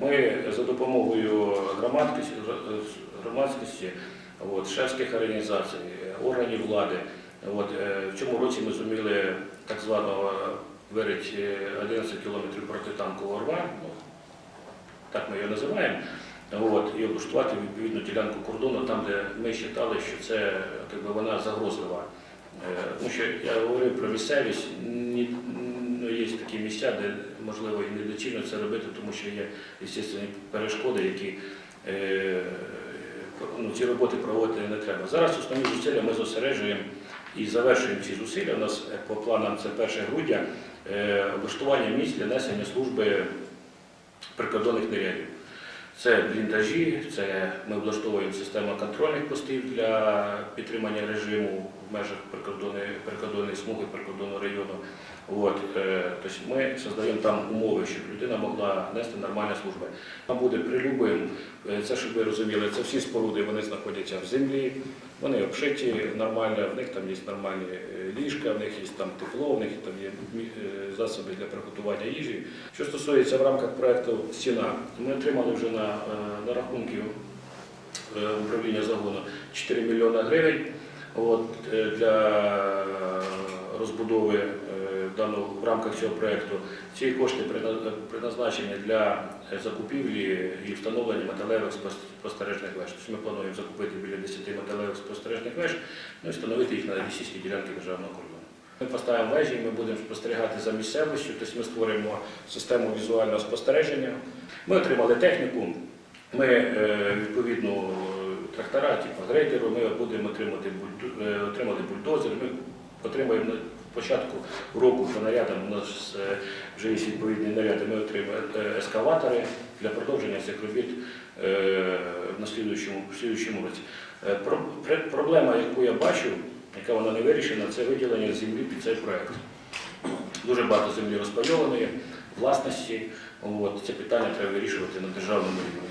Ми за допомогою громадськості, громадськості от, шефських організацій, органів влади, от, е, в цьому році ми зуміли так званого вирити 11 кілометрів протитанкового рва, ну, так ми його називаємо, от, і облаштувати відповідну ділянку кордону там, де ми вважали, що це якби, вона загрозлива. Е, Тому що я говорив про місцевість, місця, де можливо і недоцільно це робити, тому що є естественно, перешкоди, які е, ну, ці роботи проводити не треба. Зараз основні зусилля ми зосереджуємо і завершуємо ці зусилля. У нас е, по планам це 1 грудня е, облаштування місць для несення служби прикордонних нарядів. Це бліндажі, це ми облаштовуємо систему контрольних постів для підтримання режиму в межах прикордонної, прикордонної смуги, прикордонного району. От, е, тобто ми створюємо там умови, щоб людина могла нести нормальну службу. Там буде прилюбим, е, це щоб ви розуміли, це всі споруди вони знаходяться в землі, вони обшиті нормально, в них там є нормальні е, ліжка, в них є там тепло, в них там є е, засоби для приготування їжі. Що стосується в рамках проекту Стіна, ми отримали вже на, е, на рахунки е, управління загону 4 мільйони гривень от, е, для розбудови даного в рамках цього проекту. Ці кошти призна- предназначені для закупівлі і встановлення металевих спостережних веж. Тобто ми плануємо закупити біля 10 металевих спостережних веж ну, і встановити їх на лісійській ділянці державного кордону. Ми поставимо вежі, ми будемо спостерігати за місцевістю, тобто ми створюємо систему візуального спостереження. Ми отримали техніку, ми е, відповідно трактора, типу грейдеру, ми будемо отримати, е, отримати бульдозер. Ми отримаємо початку року по нарядам, у нас е, вже є відповідні наряди, ми отримаємо е, ескаватори для продовження цих робіт на слідуючому, в слідуючому році. Проблема, яку я бачу, яка вона не вирішена, це виділення землі під цей проєкт. Дуже багато землі розпайованої, власності. От, це питання треба вирішувати на державному рівні.